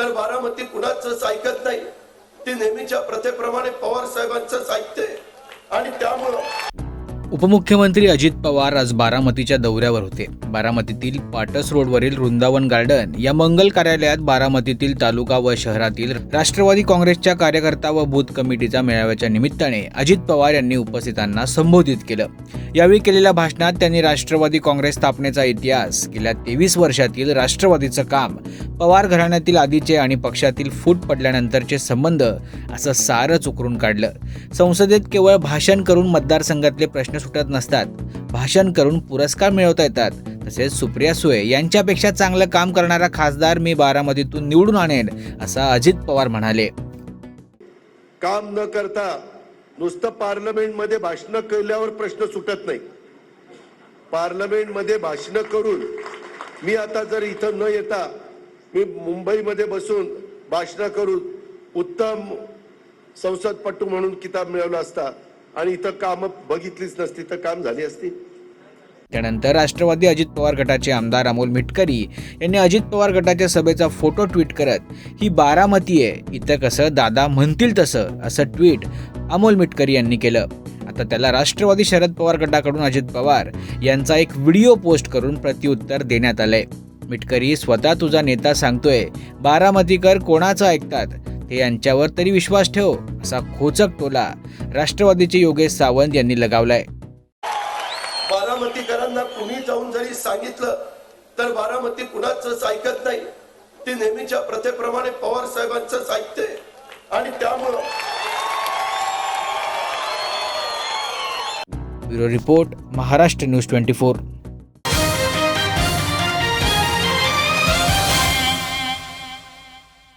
तर बारामती कुणाचंच ऐकत नाही? ती नेहमीच्या प्रथेप्रमाणे पवार साहेबांचंच ऐकते. आणि त्यामुळं उपमुख्यमंत्री अजित पवार आज बारामतीच्या दौऱ्यावर होते. बारामतीतील पाटस रोडवरील वृंदावन गार्डन या मंगल कार्यालयात बारामतीतील तालुका व शहरातील राष्ट्रवादी काँग्रेसच्या कार्यकर्ता व बूथ कमिटीच्या मेळाव्याच्या निमित्ताने अजित पवार यांनी उपस्थितांना संबोधित केलं. यावेळी केलेल्या भाषणात त्यांनी राष्ट्रवादी काँग्रेस स्थापनेचा इतिहास गेल्या तेवीस वर्षातील राष्ट्रवादीचं काम पवार घराण्यातील आधीचे आणि पक्षातील फूट पडल्यानंतरचे संबंध असं सारच उकरून काढलं. संसदेत केवळ भाषण करून मतदारसंघातले प्रश्न सुटत नसतात. भाषण करून पुरस्कार मिळवता येतात. तसेच सुप्रिया सुळे यांच्यापेक्षा चांगलं काम करणारा खासदार मी बारामतीतून निवडून आणेन असं अजित पवार म्हणाले. काम न करता नुसतं पार्लमेंटमध्ये भाषण केल्यावर प्रश्न सुटत नाही. पार्लमेंटमध्ये भाषण करून मी आता जर इथं न येता मी मुंबईमध्ये बसून भाषण करून उत्तम संसदपटू म्हणून किताब मिळवला असता आणि इथं कामं बघितलीच नसती तर काम झाली असती? त्यानंतर राष्ट्रवादी अजित पवार गटाचे आमदार अमोल मिटकरी यांनी अजित पवार गटाच्या सभेचा फोटो ट्विट करत ही बारामती आहे इथं कसं दादा म्हणतील तसं असं ट्विट अमोल मिटकरी यांनी केलं. आता त्याला राष्ट्रवादी शरद पवार गटाकडून अजित पवार यांचा एक व्हिडिओ पोस्ट करून प्रत्युत्तर देण्यात आलंय. मिटकरी स्वतः तुझा नेता सांगतोय बारामतीकर कोणाचं ऐकतात? हे यांच्यावर तरी विश्वास ठेव असा खोचक टोला राष्ट्रवादीचे योगेश सावंत यांनी लगावलाय. बारामतीकरांना कुणी जाऊन जरी सांगितलं तर बारामती कुणाचंच ऐकत नाही. ती नेहमीच्या प्रथेप्रमाणे पवार साहेबांचंच ऐकते. आणि त्यामुळं bureau report Maharashtra news twenty four.